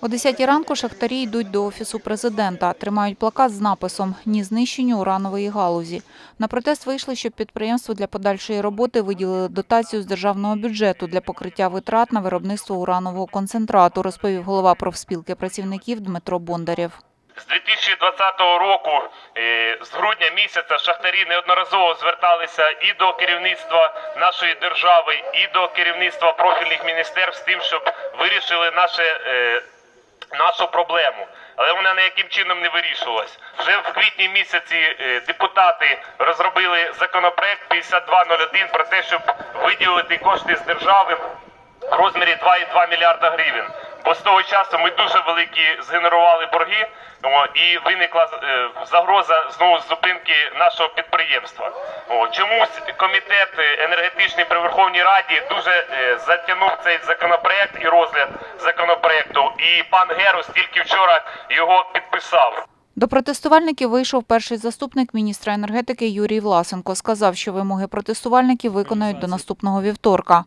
О 10 ранку шахтарі йдуть до офісу президента. Тримають плакат з написом «Ні знищенню уранової галузі». На протест вийшли, щоб підприємство для подальшої роботи виділили дотацію з державного бюджету для покриття витрат на виробництво уранового концентрату, розповів голова профспілки працівників Дмитро Бондарєв. З 2020 року, е, з грудня місяця, шахтарі неодноразово зверталися і до керівництва нашої держави, і до керівництва профільних міністерств з тим, щоб вирішили наше, е, нашу проблему. Але вона ніяким чином не вирішувалась. Вже в квітні місяці е, депутати розробили законопроект 5201 про те, щоб виділити кошти з держави в розмірі 2,2 мільярда гривень. Бо з того часу ми дуже великі згенерували борги, і виникла е, загроза знову зупинки нашого підприємства. Чомусь комітет е, енергетичний при Верховній Раді дуже е, затягнув цей законопроект і розгляд законопроекту. І пан Герус тільки вчора його підписав. До протестувальників вийшов перший заступник міністра енергетики Юрій Власенко. Сказав, що вимоги протестувальників виконають до наступного вівторка.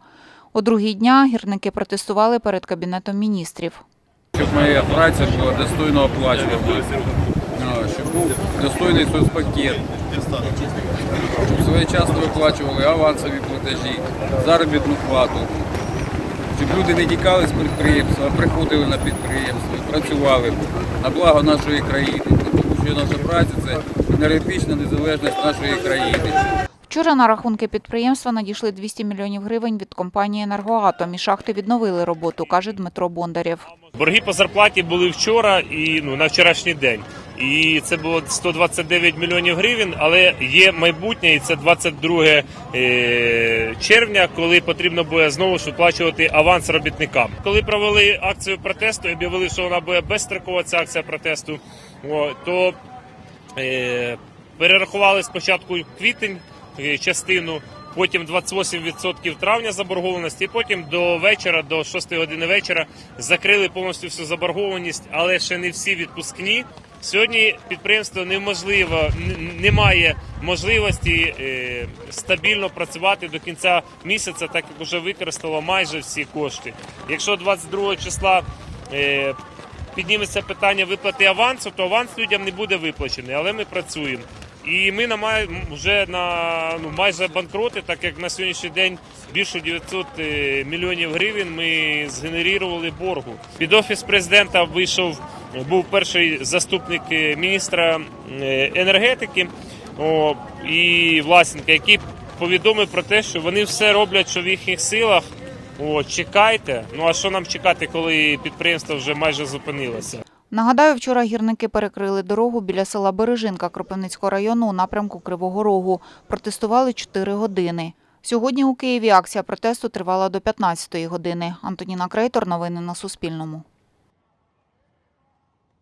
У другий дня гірники протестували перед Кабінетом міністрів. щоб моя праця була достойно оплачувана, щоб був достойний соцпакет, щоб своєчасно виплачували авансові платежі, заробітну плату, щоб люди не тікали з підприємства, а приходили на підприємство, працювали на благо нашої країни. Тому що наша праця це енергетична незалежність нашої країни. Вчора на рахунки підприємства надійшли 200 мільйонів гривень від компанії «Енергоатом» і шахти відновили роботу, каже Дмитро Бондарєв. Борги по зарплаті були вчора і ну на вчорашній день. І це було 129 мільйонів гривень, але є майбутнє, і це 22 е, червня, коли потрібно буде знову ж виплачувати аванс робітникам. Коли провели акцію протесту, і об'явили, що вона буде безстрокова ця акція протесту, то е, перерахували спочатку квітень частину, потім 28% травня заборгованості, і потім до вечора, до 6 години вечора, закрили повністю всю заборгованість, але ще не всі відпускні. Сьогодні підприємство неможливо, немає можливості е, стабільно працювати до кінця місяця, так як вже використало майже всі кошти. Якщо 22 числа е, підніметься питання виплати авансу, то аванс людям не буде виплачений, але ми працюємо. І ми намагаємо вже на ну майже банкроти, так як на сьогоднішній день більше 900 е, мільйонів гривень ми згенерували боргу. Під офіс президента вийшов був перший заступник е, міністра е, енергетики о, і Власенка, який повідомив про те, що вони все роблять, що в їхніх силах. О, чекайте. Ну а що нам чекати, коли підприємство вже майже зупинилося? Нагадаю, вчора гірники перекрили дорогу біля села Бережинка Кропивницького району у напрямку Кривого Рогу. Протестували 4 години. Сьогодні у Києві акція протесту тривала до 15 години. Антоніна Крейтор. Новини на Суспільному.